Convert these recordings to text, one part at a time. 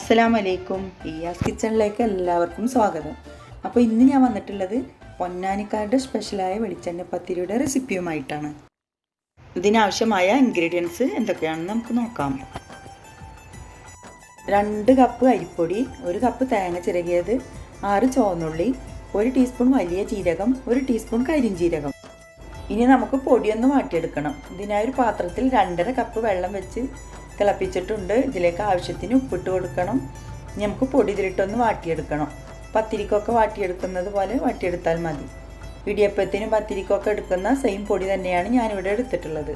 അസ്സലാം വലൈക്കും ഇയാസ് കിച്ചണിലേക്ക് എല്ലാവർക്കും സ്വാഗതം. അപ്പോൾ ഇന്ന് ഞാൻ വന്നിട്ടുള്ളത് പൊന്നാനിക്കാരുടെ സ്പെഷ്യലായ വെളിച്ചെണ്ണ പത്തിരിയുടെ റെസിപ്പിയുമായിട്ടാണ് ഇതിനാവശ്യമായ ഇൻഗ്രീഡിയൻസ് എന്തൊക്കെയാണെന്ന് നമുക്ക് നോക്കാം. രണ്ട് കപ്പ് അരിപ്പൊടി ഒരു കപ്പ് തേങ്ങ ചിരകിയത് ആറ് ചുവന്നുള്ളി ഒരു ടീസ്പൂൺ വലിയ ജീരകം ഒരു ടീസ്പൂൺ ജീരകം ഇനി നമുക്ക് പൊടിയൊന്ന് മാറ്റിയെടുക്കണം. ഇതിനായി ഒരു പാത്രത്തിൽ രണ്ടര കപ്പ് വെള്ളം വെച്ച് തിളപ്പിച്ചിട്ടുണ്ട്. ഇതിലേക്ക് ആവശ്യത്തിന് ഉപ്പിട്ട് കൊടുക്കണം. ഇനി നമുക്ക് പൊടി ഇതിലിട്ടൊന്ന് വാട്ടിയെടുക്കണം. പത്തിരിക്കൊക്കെ വാട്ടിയെടുക്കുന്നത് പോലെ വാട്ടിയെടുത്താൽ മതി. ഇടിയപ്പത്തിനും പത്തിരിക്കൊക്കെ എടുക്കുന്ന സെയിം പൊടി തന്നെയാണ് ഞാനിവിടെ എടുത്തിട്ടുള്ളത്.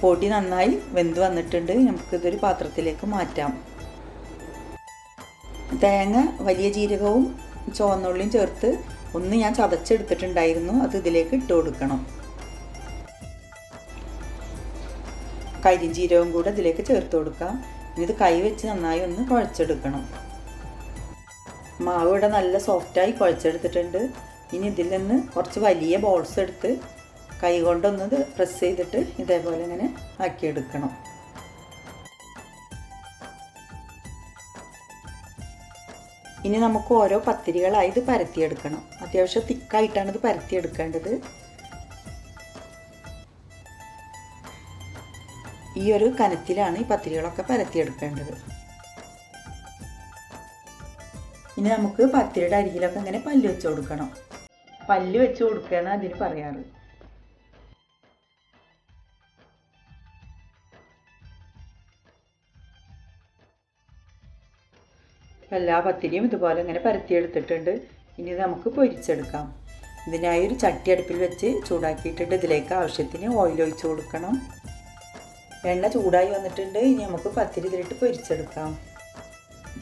പൊടി നന്നായി വെന്ത് വന്നിട്ടുണ്ട്. നമുക്കിതൊരു പാത്രത്തിലേക്ക് മാറ്റാം. തേങ്ങ വലിയ ജീരകവും ചുവന്നുള്ളിയും ചേർത്ത് ഒന്ന് ഞാൻ ചതച്ചെടുത്തിട്ടുണ്ടായിരുന്നു. അത് ഇതിലേക്ക് ഇട്ട് കൊടുക്കണം. കരിഞ്ജീരകവും കൂടെ ഇതിലേക്ക് ചേർത്ത് കൊടുക്കാം. ഇത് കൈ വെച്ച് നന്നായി ഒന്ന് കുഴച്ചെടുക്കണം. മാവ് ഇവിടെ നല്ല സോഫ്റ്റായി കുഴച്ചെടുത്തിട്ടുണ്ട്. ഇനി ഇതിൽ നിന്ന് കുറച്ച് വലിയ ബോൾസ് എടുത്ത് കൈ കൊണ്ടൊന്ന് പ്രസ് ചെയ്തിട്ട് ഇതേപോലെ ഇങ്ങനെ ആക്കിയെടുക്കണം. ഇനി നമുക്ക് ഓരോ പത്തിരികളായി ഇത് പരത്തിയെടുക്കണം. അത്യാവശ്യം തിക്കായിട്ടാണ് ഇത് പരത്തിയെടുക്കേണ്ടത്. ഈ ഒരു കനത്തിലാണ് ഈ പത്തിരികളൊക്കെ പരത്തിയെടുക്കേണ്ടത്. ഇനി നമുക്ക് പത്തിരിയുടെ അരികിലൊക്കെ ഇങ്ങനെ പല്ല് വെച്ച് കൊടുക്കണം. പല്ല് വെച്ച് കൊടുക്കുകയാണ് അതിന് പറയാറ്. എല്ലാ പത്തിരിയും ഇതുപോലെ ഇങ്ങനെ പരത്തിയെടുത്തിട്ടുണ്ട്. ഇനി നമുക്ക് പൊരിച്ചെടുക്കാം. ഇതിനായി ഒരു ചട്ടി അടുപ്പിൽ വെച്ച് ചൂടാക്കിയിട്ടുണ്ട് ഇതിലേക്ക് ആവശ്യത്തിന് ഓയിൽ ഒഴിച്ച് കൊടുക്കണം. എണ്ണ ചൂടായി വന്നിട്ടുണ്ട്. ഇനി നമുക്ക് പത്തിരി ഇതിലിട്ട് പൊരിച്ചെടുക്കാം.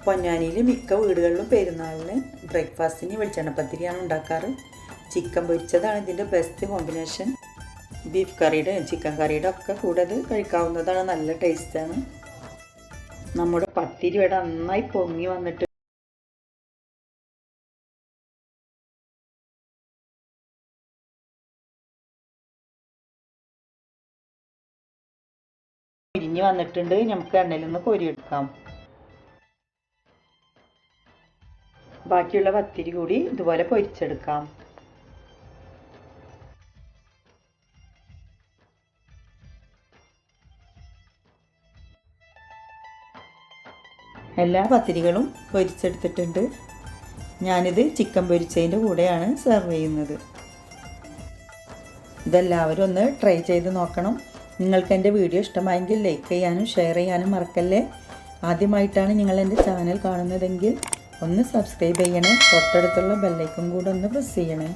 പൊന്നാനിയിൽ മിക്ക വീടുകളിലും പെരുന്നാളിന് ബ്രേക്ക്ഫാസ്റ്റിന് വെളിച്ചെണ്ണ പത്തിരിയാണ് ഉണ്ടാക്കാറ്. ചിക്കൻ പൊരിച്ചതാണ് ഇതിന്റെ ബെസ്റ്റ് കോമ്പിനേഷൻ ബീഫ് കറിയുടെ ചിക്കൻ കറിയുടെ ഒക്കെ കൂടെ അത് കഴിക്കാവുന്നതാണ്. നല്ല ടേസ്റ്റാണ് നമ്മുടെ പത്തിരി ഇവിടെ നന്നായി പൊങ്ങി വന്നിട്ട് പിരിഞ്ഞ് വന്നിട്ടുണ്ട്. നമുക്ക് എണ്ണയിൽ നിന്ന് കോരിയെടുക്കാം. ബാക്കിയുള്ള പത്തിരി കൂടി ഇതുപോലെ പൊരിച്ചെടുക്കാം. എല്ലാ പത്തിരികളും പൊരിച്ചെടുത്തിട്ടുണ്ട്. ഞാനിത് ചിക്കൻ പൊരിച്ചതിന്റെ കൂടെയാണ് സെർവ് ചെയ്യുന്നത്. ഇതെല്ലാവരും ഒന്ന് ട്രൈ ചെയ്ത് നോക്കണം. നിങ്ങൾക്ക് എന്റെ വീഡിയോ ഇഷ്ടമായെങ്കിൽ ലൈക്ക് ചെയ്യാനും ഷെയർ ചെയ്യാനും മറക്കല്ലേ? ആദ്യമായിട്ടാണ് നിങ്ങൾ എന്റെ ചാനൽ കാണുന്നതെങ്കിൽ ഒന്ന് സബ്സ്ക്രൈബ് ചെയ്യണേ തൊട്ടടുത്തുള്ള ബെല്ലൈക്കും കൂടെ ഒന്ന് പ്രസ് ചെയ്യണേ.